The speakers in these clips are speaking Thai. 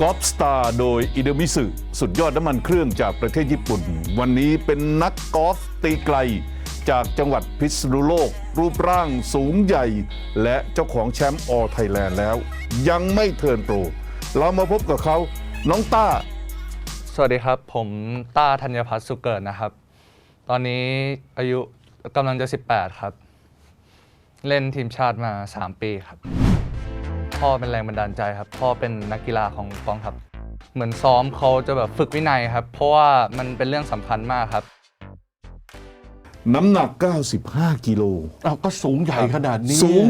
กอล์ฟสตาร์โดยอิเดมิสึสุดยอดน้ำมันเครื่องจากประเทศญี่ปุ่น วันนี้เป็นนักกอล์ฟตีไกล จากจังหวัดพิษณุโลก รูปร่างสูงใหญ่ และเจ้าของแชมป์ออไทยแลนด์แล้ว ยังไม่เทิร์นโปร เรามาพบกับเขาน้องต้า สวัสดีครับ ผมต้าธัญพัฒน์สุเกิดนะครับ ตอนนี้อายุกำลังจะ 18 ครับ เล่นทีมชาติมา 3 ปีครับ พ่อเป็นแรงบันดาลใจครับ พ่อเป็นนักกีฬาของกองทัพเหมือนซ้อมเขาจะแบบฝึกวินัยครับ เพราะว่ามันเป็นเรื่องสำคัญมากครับ น้ำหนัก 95 กิโลอ้าวก็สูงใหญ่ขนาดนี้สูง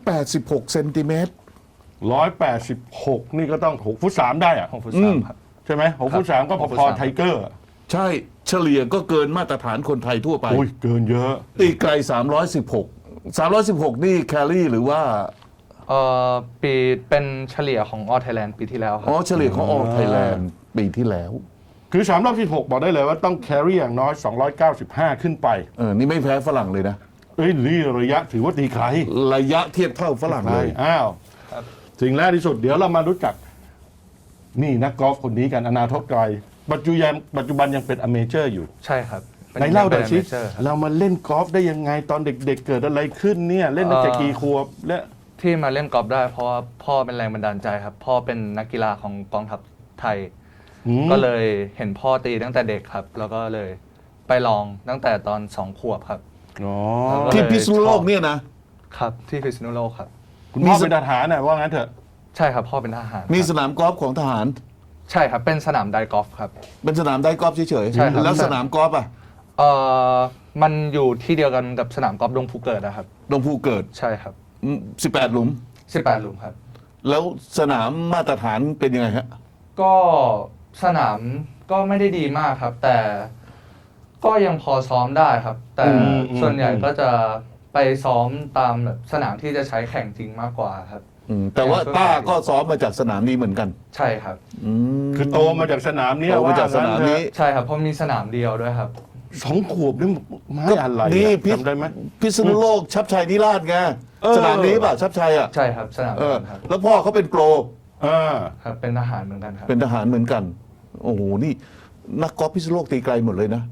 186 เซนติเมตร ร้อยแปดสิบหกนี่ก็ต้องหกฟุตสามได้อะของฟุตอืซอลมครับ ใช่ไหมหกฟุตสามก็หกฟุตพอสาม ๆไทเกอร์อะใช่เฉลี่ยก็เกินมาตรฐานคนไทยทั่วไป อุ้ยเกินเยอะ ตีไกล 316 316 นี่แคลรี่หรือว่า เอ่อปีเป็นเฉลี่ยของออไทยแลนด์ปีที่แล้วครัอ๋บ อเฉลี่ยของออไทยแลนด์ปีที่แล้ว คือสามรอบที่หกบอกได้เลยว่าต้องแครี่อย่างน้อย 295 ขึ้นไปเออ นี่ไม่แพ้ฝรั่งเลยนะ เอ้ยนี่ระยะถือว่าตีไกลระยะเทียบเท่าฝรั่งไกลเลย อ้าวสิ่งแรกที่สุดเดี๋ยวเรามารู้จัก นี่นักกอล์ฟคนนี้กันอนาคตไกล ปัจจุบันปัจจุบันยังเป็นอเมเจอร์อยู่ ใช่ครับป็ไหนเล่าหน่อยสิป็ amateur ครับ เรามาเล่นกอล์ฟได้ยังไงตอนเด็ก ๆ เกิดอะไรขึ้นเนี่ย เล่นตั้งแต่เอ่อกี่ขวบและ ที่มาเล่นกอล์ฟได้ เพราะว่าพ่อเป็นแรงบันดาลใจครับ พ่อเป็นนักกีฬาของกองทัพไทย อืมก็เลยเห็นพ่อตีตั้งแต่เด็กครับ แล้วก็เลยไปลองตั้งแต่ตอนสองขวบครับ อ๋อแล้วก็ที่พิษณุโลกเนี่ยนะ ครับที่พิษณุโลกครับ คุณพ่อเป็นทหารน่ะว่างั้นเถอะใช่ครับพ่อเป็นทหารมีคสรับนามกอล์ฟของทหาร ใช่ครับเป็นสนามไดกอล์ฟครับ เป็นสนามได้กอล์ฟเฉยใช่ครับแล้วสนามกอล์ฟอะเอ่อมันอยู่ที่เดียวกันกับสนามกอล์ฟดงภูเกิดนะครับ ดงภูเกิด ใช่ครับอืม 18 หลุม 18 หลุมครับ แล้วสนามมาตรฐานเป็นยังไงฮะก็สนามก็ไม่ได้ดีมากครับ แต่ก็ยังพอซ้อมได้ครับ แต่อืมอืมส่วนใหญ่อืมก็จะไปซ้อมตามแบบสนามที่จะใช้แข่งจริงมากกว่าครับ อืมแต่ว่าต้าก็ซ้อมมาจากสนามนี้เหมือนกันใช่ครับ อืม คือโตมาจากสนามเนี้ยโตมาจากสนามว่งั้นี้เถอะใช่ครับเพราะมีสนามเดียวด้วยครับ สองขวบนี่ไม้อะไรอะนี่พิษจำได้ไหมพิษณุโลกชับชัยนิราชไงเออ สนามนี้ป่ะชับชัยอะใช่ครับสนามเอเดียวอกันครับแล้วพ่อเขาเป็นโปรอ่าครับ เป็นทหารเหมือนกันครับ เป็นทหารเหมือนกัน โอ้โหนี่ นักกอล์ฟพิษณุโลกตีไกลหมดเลยนะ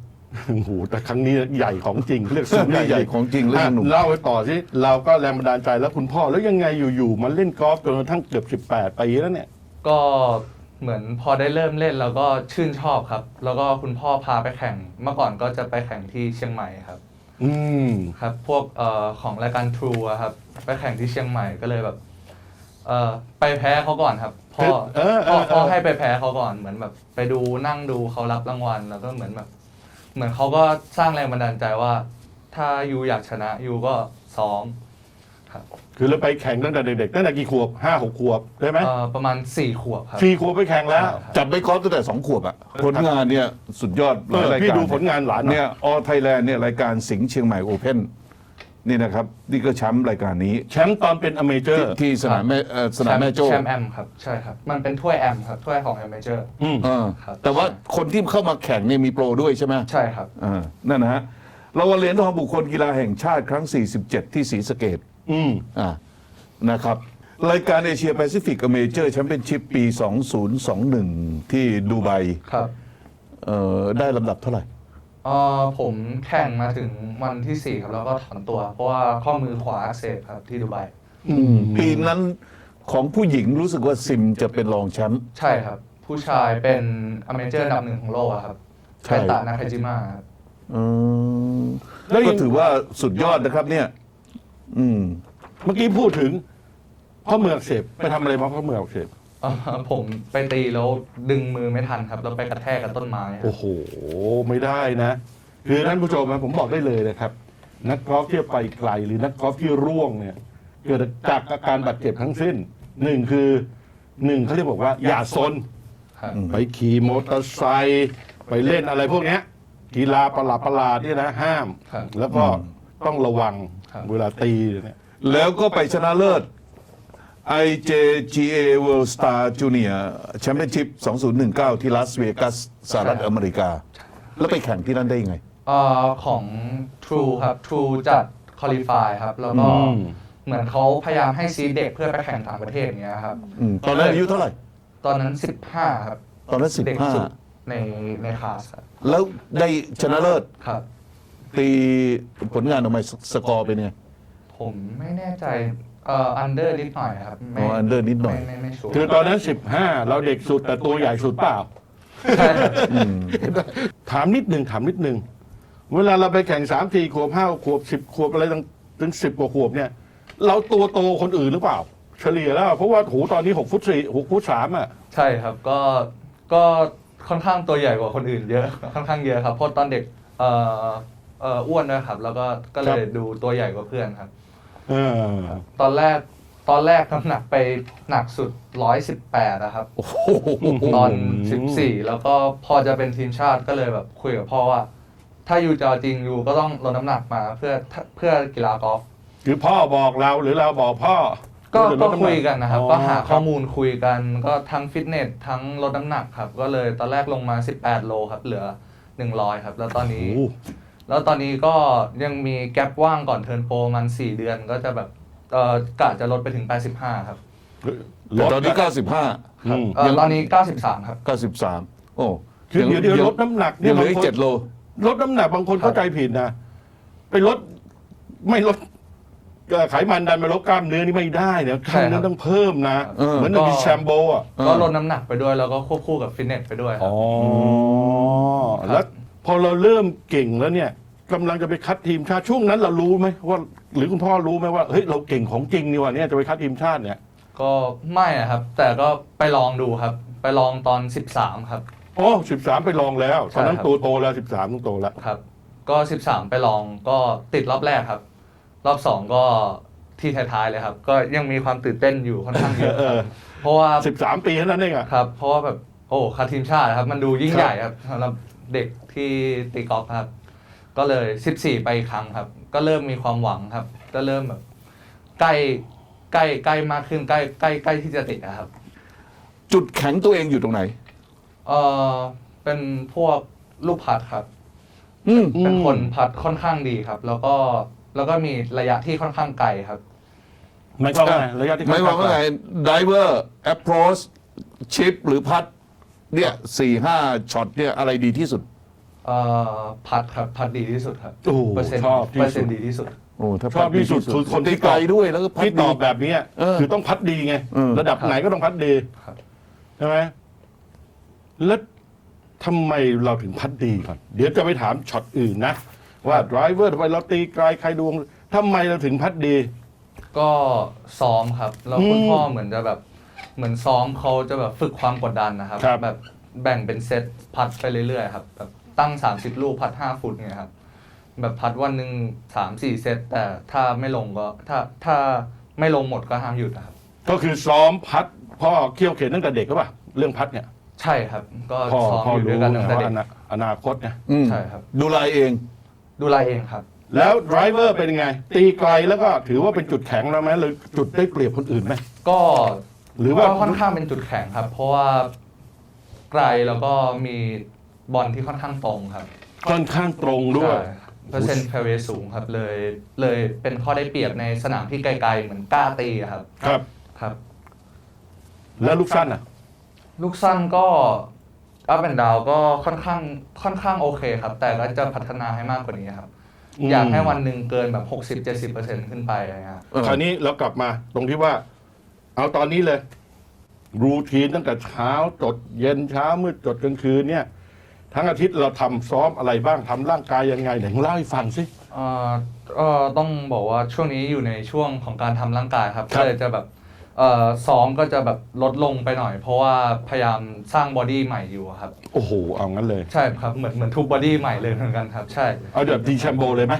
โอ้โหแต่ครั้งนี้ใหญ่ของจริงเรียกสูงนี่ใหญ่ของจริงและอะสนุกเล่าไปต่อสิเราก็แรงบันดาลใจแล้วคุณพ่อแล้วยังไงอยู่ๆมาเล่นกอล์ฟจนกระทั่งเกือบ18ปีแล้วเนี่ย ก็เหมือนพอได้เริ่มเล่นแล้วก็ชื่นชอบครับ แล้วก็คุณพ่อพาไปแข่ง เมื่อก่อนก็จะไปแข่งที่เชียงใหม่ครับ อืม ครับ พวกเอ่อของรายการทรูครับ ไปแข่งที่เชียงใหม่ก็เลยแบบเอ่อไปแพ้เขาก่อนครับพ่อเออเอพ่ออเอพ่ออให้ไปแพ้เขาก่อนเหมือนแบบ ไปดูนั่งดูเขารับรางวัลแล้วก็เหมือนแบบ เหมือนเขาก็สร้างแรงบันดาลใจว่า ถ้ายูอยากชนะยูก็ซ้อม ครับคือเราไปแข่งตั้งแต่เด็กๆตั้งแต่กี่ขวบห้าหกขวบได้ไหมเอ่อประมาณสี่ขวบครับ สี่ขวบไปแข่งแล้วจับไปกอล์ฟตั้งแต่สองขวบอะผลงานเนี่ยสุดยอดหเอลายอรายพี่การดูผลงานหลานหน่อยเนี่ยออไทยแลนด์เนี่ยรายการสิงห์เชียงใหม่โอเพนนี่นะครับนี่ก็แชมป์รายการนี้แชมป์ตอนเป็นอเมเจอที่ร์ที่สนามแม่เอ่อสนามแม่โจ้แชมป์แอมครับใช่ครับมันเป็นถ้วยแอมครับถ้วยของแอมเมเจอร์ อืมเออครับ แต่ว่าคนที่เข้ามาแข่งเนี่ยมีโปรด้วยใช่ไหม ใช่ครับ อ่านั่นนะฮะเราวันเหรียญทองบุคคลกีฬาแห่งชาติครั้ง 47 ที่ศรีสะเกด อืมอ่านะครับ รายการเอเชียแปซิฟิกเมเจอร์แชมเปี้ยนชิพปี 2021 ที่ดูไบครับเอ่อได้ลำดับเท่าไหร่ เอ่อผมแข่งมาถึงวันที่ 4 ครับ แล้วก็ถอนตัว เพราะว่าข้อมือขวาอักเสบครับที่ดูไบปีนั้นของผู้หญิงรู้สึกว่าซิมจะเป็นรองแชมป์ ใช่ครับ ผู้ชายเป็นอเมเจอร์อันดับหนึ่งของโลกอะครับใช่ ไคตะนาคาจิมะครับ อืมแล้วยังก็ถือว่าสุดยอดนะครับเนี่ย อืมเมื่อกี้พูดถึงข้อมืออักเสบไปทำอะไรมาข้อมืออักเสบเอ่อผมไปตีแล้วดึงมือไม่ทันครับแล้วไปกระแทกกับต้นไม้ครับ โอ้โห ไม่ได้นะ คือท่านผู้ชมนะผมบอกได้เลยนะครับ นักกอล์ฟที่ไปไกลหรือนักกอล์ฟที่ร่วงเนี่ย เกิดจากอาการบาดเจ็บทั้งสิ้นหนึ่งคือหนึ่งเขาเรียกบอกว่า อย่าซนครับ ไปขี่มอเตอร์ไซค์ไปเล่นอะไรพวกเนี้ยกีฬาประหลาดประหลาดๆเนี่ยนะห้าม ครับ แล้วก็ ต้องระวังครับเวลาตีเนี่ยแล้วก็ไปชนะเลิศ IJGA World Star Junior Championship 2019 ที่ลาสเวกัสสหรัฐอเมริกา แล้วไปแข่งที่นั่นได้ยังไงเอ่อของ True ครับ True จัดคอลี่ฟายครับ แล้วก็อืมเหมือนเขาพยายามให้ซีดเด็กเพื่อไปแข่งต่างประเทศอย่างเงี้ยครับ อืมตอนนั้นอายุเท่าไหร่ ตอนนั้น 15 ครับตอนนั้นสิบเด็กห้าสุดในในคลาสครับ แล้วได้ชนะเลิศ ครับ ตีผลงานออกมาสกอร์เป็นไง ผมไม่แน่ใจเอ่ออันเดอร์นิดหน่อยครับไม่อ๋อ under นิดหน่อย ไม่ไม่ไม่ชัวร์คือตอนนั้นสิบห้าเราเด็กสุดแต่ตัวใหญ่สุดเปล่า ใช่ครับถามนิดหนึ่งถามนิดหนึ่งเวลาเราไปแข่งสามสี่ขวบห้าขวบสิบขวบอะไรตั้งถึงสิบกว่าขวบเนี่ย เราตัวโตคนอื่นหรือเปล่า เฉลี่ยแล้ว เพราะว่าโหตอนนี้หกฟุตสี่หกฟุตสามอะ ใช่ครับก็ก็ค่อนข้างตัวใหญ่กว่าคนอื่นเยอะค่อนข้างเยอะครับเพราะตอนเด็กเอ่อ เอ่ออ้วนด้วยครับ แล้วก็ก็เลยดูตัวใหญ่กว่าเพื่อนครับ เออตอนแรกตอนแรกน้ำหนักไปหนักสุด 118นะครับ โอ้โหตอน 14 แล้วก็พอจะเป็นทีมชาติก็เลยแบบคุยกับพ่อว่า ถ้าอยู่จะเอาจริงอยู่ก็ต้องลดน้ำหนักมาเพื่อเพื่อกีฬากอล์ฟคือพ่อบอกเราหรือเราบอกพ่อก็ว่าจะลก็ดำหคุยกันนะครับ อ๋อ ก็หาข้อรับมูลคุยกันก็ทั้งฟิตเนสทั้งลดน้ำหนักครับ ก็เลยตอนแรกลงมา 18 โลครับ เหลือ 100 ครับ แล้วตอนนี้โอ้ แล้วตอนนี้ก็ยังมีแกลบว่างก่อนเทิร์นโปรมัน4เดือนก็จะแบบเอ่อกะจะลดไปถึง 85 ครับแต่ตอนนี้ 95อืมเอ่อตอนนี้ 93 ครับ 93 โอ้คือเดี๋ยวเดี๋ยวลดน้ำหนักเนี่ยัยงเหลืออีบางกคนเจ็ดโล ลดน้ำหนักบางคนครับเข้าใจผิดนะ ไปลดไม่ลดเอ่อไขมันดันไปลดกล้ามเนื้อนี่ไม่ได้เนี่ยกล้ามเนื้อต้องเพิ่มนะ เออ เหมือนกับดิแชมโบอะเออก็ลดน้ำหนักไปด้วยแล้วก็ควบคู่กับฟิตเนสไปด้วยครับ อ๋อครับแล้ว พอเราเริ่มเก่งแล้วเนี่ยกำลังจะไปคัดทีมชาติช่วงนั้นเรารู้ไหมว่า หรือคุณพ่อรู้ไหมว่าเฮ้ยเราเก่งของจริงนี่ว่ะเนี่ยจะไปคัดทีมชาติเนี่ยก็ไม่อะครับ แต่ก็ไปลองดูครับ ไปลองตอน 13 ครับ โอ้สิบสามไปลองแล้วตอนนั้นใช่ครับตัวโตแล้วสิบสามต้องโตแล้ว ครับ ก็ 13 ไปลองก็ติดรอบแรกครับ รอบ 2 ก็ที่ท้ายๆเลยครับ ก็ยังมีความตื่นเต้นอยู่ค่อนข้างเยอะเอคอรับเพราะว่าสิบสามปีเท่านั้นเองอะครับ เพราะว่าแบบโอ้คัดทีมชาติครับ มันดูยิ่งครับใหญ่ครับสำหรับ เด็กที่ตีกอล์ฟครับ ก็เลย 14 ไปอีกครั้งครับ ก็เริ่มมีความหวังครับ ก็เริ่มแบบใกล้ใกล้ใกล้มากขึ้นใกล้ใกล้ใกล้ที่จะติดนะครับ จุดแข็งตัวเองอยู่ตรงไหน เออเป็นพวกลูกพัดครับ อืมเป็นคนพัดค่อนข้างดีครับ แล้วก็แล้วก็มีระยะที่ค่อนข้างไกลครับ หมายความว่าไงระยะที่ไม่ว่าว่าไง diver approach chip หรือพัด เนี่ยสี่ห้าช็อตเนี่ยอะไรดีที่สุด เอ่อพัดครับพัดดีที่สุดครับโอ้โหเปอร์เซ็นต์ชอบเปอที่ร์เซ็สุนดต์ดีที่สุด โอ้ถ้าชอบที่สุดคือคนที่ตีไกลด้วยแล้วก็พัดที่ตอบดีแบบเนี้ยเออคือต้องพัดดีไง เออ ระดับไหนก็ต้องพัดดีครับ ใช่ไหมแล้วทำไมเราถึงพัดดีก่อนเดี๋ยวจะไปถามช็อตอื่นนะ ว่าดรเวอร์ทำไมเราตีไกลใครดวงทำไมเราถึงพัดดี ก็ซ้อมครับแล้วคุณอืมพ่อเหมือนจะแบบ เหมือนซ้อมเขาจะแบบฝึกความกดดันนะครับ ครับ แบบแบ่งเป็นเซตพัดไปเรื่อยๆครับแบบตั้ง 30 ลูกพัด 5 ฟุตเนี่ยครับแบบพัดวันหนึ่งสามสี่เซตแต่ถ้าไม่ลงก็ถ้าถ้าไม่ลงหมดก็ห้ามหยุดนะครับ ก็คือซ้อมพัดพ่อเขี่ยวเข็นตั้งแต่เด็กก็ป่ะเรื่องพัดเนี่ยใช่ครับ ก็พ่อซ้อมพ่ออยู่ด้รู้วยกันไงตั้งแต่ว่าเด็อกนาอนาคตไงอืมใช่ครับ ดูลายเอง ดูแลเองครับ แล้วดรเวอร์เป็นยังไง ตีไกลแล้วก็ถือว่าเป็นจุดแข็งแล้วไหมหรือจุดได้เปรียบคนอื่นไหมก็ หรือว่าก็ค่อนข้างเป็นจุดแข็งครับ เพราะว่าไกลแล้วก็มีบอลที่ค่อนข้างตรงครับค่อนข้างตรงด้วยใช่เปอร์เซ็นต์แฟร์เวย์สูงครับเลยเลยเป็นข้อได้เปรียบในสนามที่ไกลๆเหมือนกล้าตีอะครับ ครับครับ แล้วลูกสั้นอะ ลูกสั้นก็อัพแอนดาวก็ค่อนข้างค่อนข้างโอเคครับ แต่ก็จะพัฒนาให้มากกว่านี้ครับอืมอยากให้วันหนึ่งเกินแบบ 60-70%ขึ้นไปอะไรเงี้ยครับเออคราวนี้เรากลับมาตรงที่ว่า เอาตอนนี้เลย รูทีนตั้งแต่เช้าจดเย็นเช้ามืดจดกลางคืนเนี่ย ทั้งอาทิตย์เราทำซ้อมอะไรบ้างทำร่างกายยังไงไหนเล่าให้ฟังสิ เอ่อเอ่อต้องบอกว่าช่วงนี้อยู่ในช่วงของการทำร่างกายครับครับ ก็เลยจะแบบเอ่อซ้อมก็จะแบบลดลงไปหน่อย เพราะว่าพยายามสร้างบอดี้ใหม่อยู่ครับ โอ้โห เอางั้นเลย ใช่ครับเหมือนเหมือนทุบบอดี้ใหม่เลยเหมือนกันครับ ใช่เอาแบบดีแชมโบเลยไหม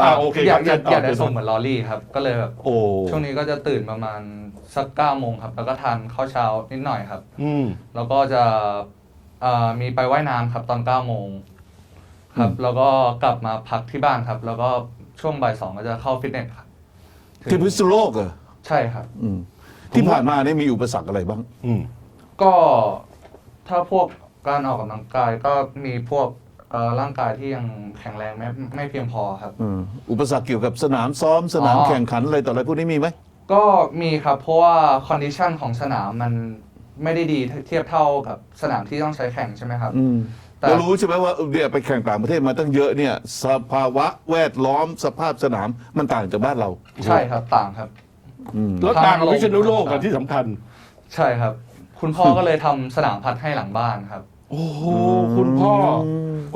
อ่าโอเคอยาคกรับอยากอยากเชิได้ญส่ต่งเหมือนลอรี่ครับ ก็เลยแบบโอ้ช่วงนี้ก็จะตื่นประมาณ สักเก้าโมงครับ แล้วก็ทานข้าวเช้านิดหน่อยครับ อืม แล้วก็จะเอ่อมีไปว่ายน้ำครับตอน9โมงครับ แล้วก็กลับมาพักที่บ้านครับ แล้วก็ช่วงบ่ายสองก็จะเข้าฟิตเนสครับถึงที่พิษณุโลกเหรอใช่ครับ อืมที่ผ่านมาเนี่ยมีอุปสรรคอะไรบ้าง อืม ก็ถ้าพวกการออกกำลังกายก็มีพวกเอ่อร่างกายที่ยังแข็งแรงไม่ไม่เพียงพอครับเอออุปสรรคเกี่ยวกับสนามซ้อมสนามอ๋อ แข่งขันอะไรต่ออะไรพวกนี้มีไหม ก็มีครับ เพราะว่าคอนดิชันของสนามมันไม่ได้ดีเทียบเท่ากับสนามที่ต้องใช้แข่งใช่ไหมครับ อืมแต่แล้วรู้ใช่ไหมว่าเนี่ยไปแข่งต่างประเทศมาตั้งเยอะเนี่ยสภาวะแวดล้อมสภาพสนามมันต่างจากบ้านเราใช่ครับต่างครับ อืมแล้วต่างกับวิษณุโลกกันที่สำคัญ ใช่ครับ คุณพ่อก็เลยทำสนามพัดให้หลังบ้านครับ โอ้โหคุณพ่อ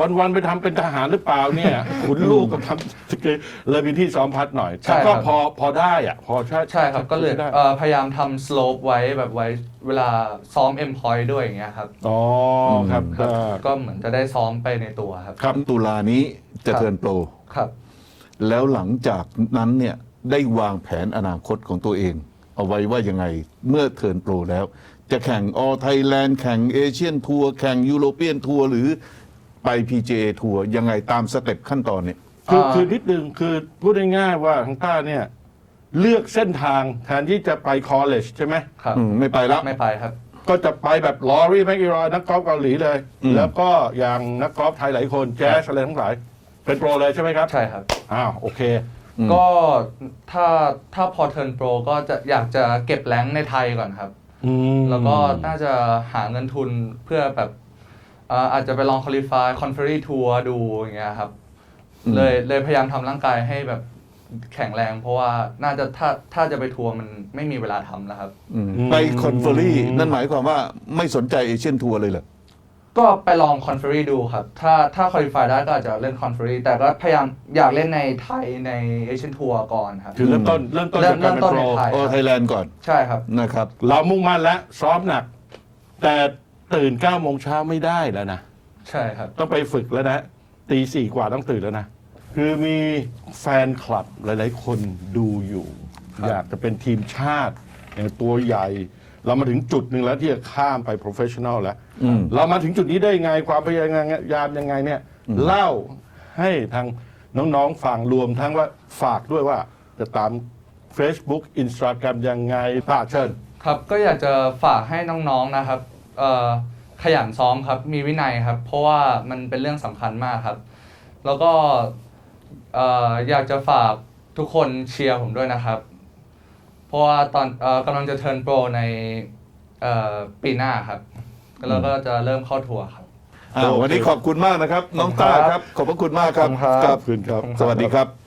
วันวันๆไปทำเป็นทหารหรือเปล่าเนี่ยคุณลูกก็ทำเลยมีที่ซ้อมพัดหน่อยใช่แต่ครัก็บพอพอได้อะพอใช่ใช่ครับก็เลยได้เอ่อพยายามทำสโลปไว้แบบไว้เวลาซ้อมเอ็มพอยด้วยอย่างเงี้ยครับอ๋อครับครับอ่าก็เหมือนจะได้ซ้อมไปในตัวครับครับตุลานี้จะครับเทิร์นโปรครับ แล้วหลังจากนั้นเนี่ยได้วางแผนอนาคตของตัวเอง เอาไว้ว่ายังไงเมื่อเทิร์นโปรแล้ว จะแข่งออไทยแลนด์แข่งเอเชียนทัวร์แข่งยูโรเปียนทัวร์หรือไป PGA ทัวร์ยังไงตามสเต็ปขั้นตอนเนี่ย คืออ่า คือนิดนึงคือพูดง่ายๆว่าทางต้าเนี่ย เลือกเส้นทางแทนที่จะไปคอลเลจใช่ไหม ครับอืมไม่ไปแล้ว ไม่ไปครับ ก็จะไปแบบลอรี่แมกอีรอยนักกอล์ฟเกาหลีเลย อืม แล้วก็อย่างนักกอล์ฟไทยหลายคนแจ๊สอะไรทั้งหลาย เป็นโปรเลยใช่ไหมครับ ใช่ครับ อ้าว โอเค อืม ก็ถ้าถ้าพอเทิร์นโปรก็จะอยากจะเก็บแรงค์ในไทยก่อนครับ อืม แล้วก็น่าจะหาเงินทุนเพื่อแบบเอ่ออาจจะไปลองคุริฟายคอนเฟอรี่ทัวร์ดูอย่างเงี้ยครับอืมเลยเลยพยายามทำร่างกายให้แบบแข็งแรง เพราะว่าน่าจะถ้าถ้าจะไปทัวร์มันไม่มีเวลาทำแล้วครับอืมไปคอนเฟอรี่นั่นหมายความว่าไม่สนใจเอเชียนทัวร์เลยเหรอ ก็ไปลองคอนเฟอรี่ดูครับ ถ้าถ้าคุริฟายได้ก็อาจจะเล่นคอนเฟอรี่แต่ก็พยายามอยากเล่นในไทยในเอเชียนทัวร์ก่อนครับ คือเริ่มต้นเริ่มต้นเริ่จามกการเป็นเริ่มต้นโปรในไทยออไทยแลนด์ก่อนใช่ครับ นะครับ เรามุ่งมั่นแล้วซ้อมหนัก แต่ตื่น9ก้าโมงเช้าไม่ได้แล้วนะ ใช่ครับ ต้องไปฝึกแล้วนะตีสี่กว่าต้องตื่นแล้วนะ คือมีแฟนคลับหลาย ๆ คนดูอยู่ครับอยากจะเป็นทีมชาติอย่างตัวใหญ่ เรามาถึงจุดหนึ่งแล้วที่จะข้ามไป professional แล้วอืมเรามาถึงจุดนี้ได้ไงความพยายามยังไงเนี่ยเล่าให้ทางน้องๆฟังรวมทั้งว่าฝากด้วยว่าจะตาม Facebook Instagram ยังไงพาเชิญ ครับก็อยากจะฝากให้น้องๆนะครับเอ่อขยันซ้อมครับมีวินัยครับ เพราะว่ามันเป็นเรื่องสำคัญมากครับ แล้วก็เอ่ออยากจะฝากทุกคนเชียร์ผมด้วยนะครับเพ ราะว่าตอนเอ่อกำลังจะเทิร์นโปรในเอ่อปีหน้าครับแล้วก็จะเริ่มเข้าทัวร์ครับ อ่าวันนี้ขอบคุณมากนะครับ น้องขอบคุณต้าครับครับ ขอบพระคุณมากครับขอบคุณครับ ขอบคุณครับ สวัสดีครับ